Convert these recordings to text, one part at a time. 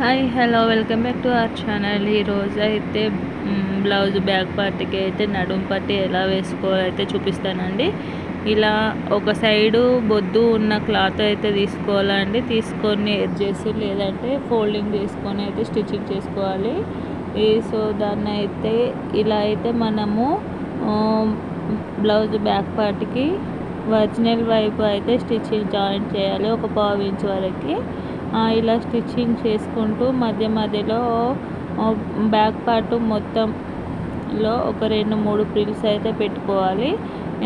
Hi hello welcome back to our channel ఈరోజు అయితే blouse back పార్ట్కి అయితే నడుం పట్టి ఎలా వేసుకోవాలో అయితే చూపిస్తానండి. ఇలా ఒక సైడు బొద్దు ఉన్న క్లాత్ అయితే తీసుకోవాలండి. తీసుకొని ఎడ్జెస్ లేదంటే ఫోల్డింగ్ చేసుకొని అయితే స్టిచ్చింగ్ చేసుకోవాలి. ఈ సో దాన్ని అయితే ఇలా అయితే మనము బ్లౌజ్ బ్యాక్ పార్ట్కి ఒరిజినల్ వైపు అయితే స్టిచ్చింగ్ జాయిన్ చేయాలి. ఒక పావు ఇంచ్ వరకు. ఇలా స్టిచ్చింగ్ చేసుకుంటూ మధ్య మధ్యలో బ్యాక్ పార్ట్ మొత్తంలో ఒక రెండు మూడు ప్రిల్స్ అయితే పెట్టుకోవాలి.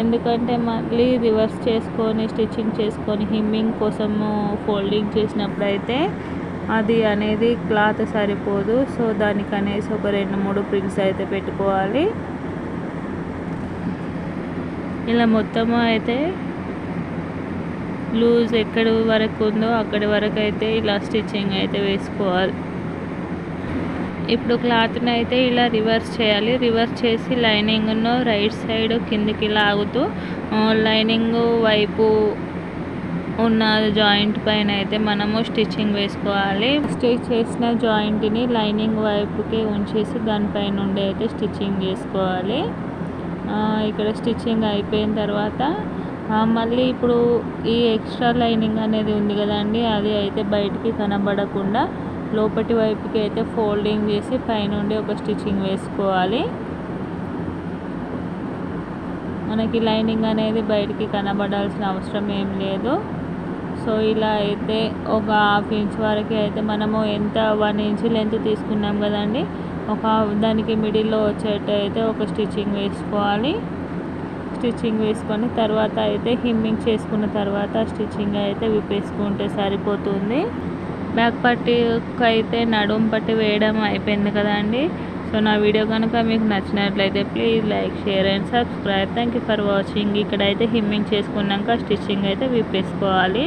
ఎందుకంటే మళ్ళీ రివర్స్ చేసుకొని స్టిచ్చింగ్ చేసుకొని హిమ్మింగ్ కోసము ఫోల్డింగ్ చేసినప్పుడు అయితే అది అనేది క్లాత్ సరిపోదు. సో దానికి అనేసి ఒక రెండు మూడు ప్రిల్స్ అయితే పెట్టుకోవాలి. ఇలా మొత్తము అయితే లూజ్ ఎక్కడ వరకు ఉందో అక్కడి వరకు అయితే ఇలా స్టిచ్చింగ్ అయితే వేసుకోవాలి. ఇప్పుడు క్లాత్ని అయితే ఇలా రివర్స్ చేయాలి. రివర్స్ చేసి లైనింగ్ను రైట్ సైడ్ కిందికి లాగుతూ లైనింగ్ వైపు ఉన్న జాయింట్ పైన అయితే మనము స్టిచ్చింగ్ వేసుకోవాలి. స్టిచ్ చేసిన జాయింట్ని లైనింగ్ వైపుకి ఉంచేసి దానిపైన నుండి అయితే స్టిచ్చింగ్ చేసుకోవాలి. ఇక్కడ స్టిచ్చింగ్ అయిపోయిన తర్వాత మళ్ళీ ఇప్పుడు ఈ ఎక్స్ట్రా లైనింగ్ అనేది ఉంది కదండి అది అయితే బయటికి కనబడకుండా లోపటి వైపుకి అయితే ఫోల్డింగ్ చేసి పైనుండి ఒక స్టిచ్చింగ్ వేసుకోవాలి. మనకి లైనింగ్ అనేది బయటికి కనబడాల్సిన అవసరం ఏం లేదు. సో ఇలా అయితే ఒక హాఫ్ ఇంచ్ వరకు అయితే మనము ఎంత వన్ ఇంచ్ లెంత్ తీసుకున్నాం కదండి ఒక దానికి మిడిల్లో వచ్చేట్టు అయితే ఒక స్టిచ్చింగ్ వేసుకోవాలి. స్టిచ్చింగ్ వేసుకొని తర్వాత అయితే హిమ్మింగ్ చేసుకున్న తర్వాత స్టిచ్చింగ్ అయితే విప్పేసుకుంటే సరిపోతుంది. బ్యాక్ పట్టీకి అయితే నడుం పట్టి వేయడం అయిపోయింది కదండి సో నా వీడియో కనుక మీకు నచ్చినట్లయితే please like share and subscribe. Thank you for watching ఇక్కడైతే హిమ్మింగ్ చేసుకున్నాక స్టిచ్చింగ్ అయితే విప్పేసుకోవాలి.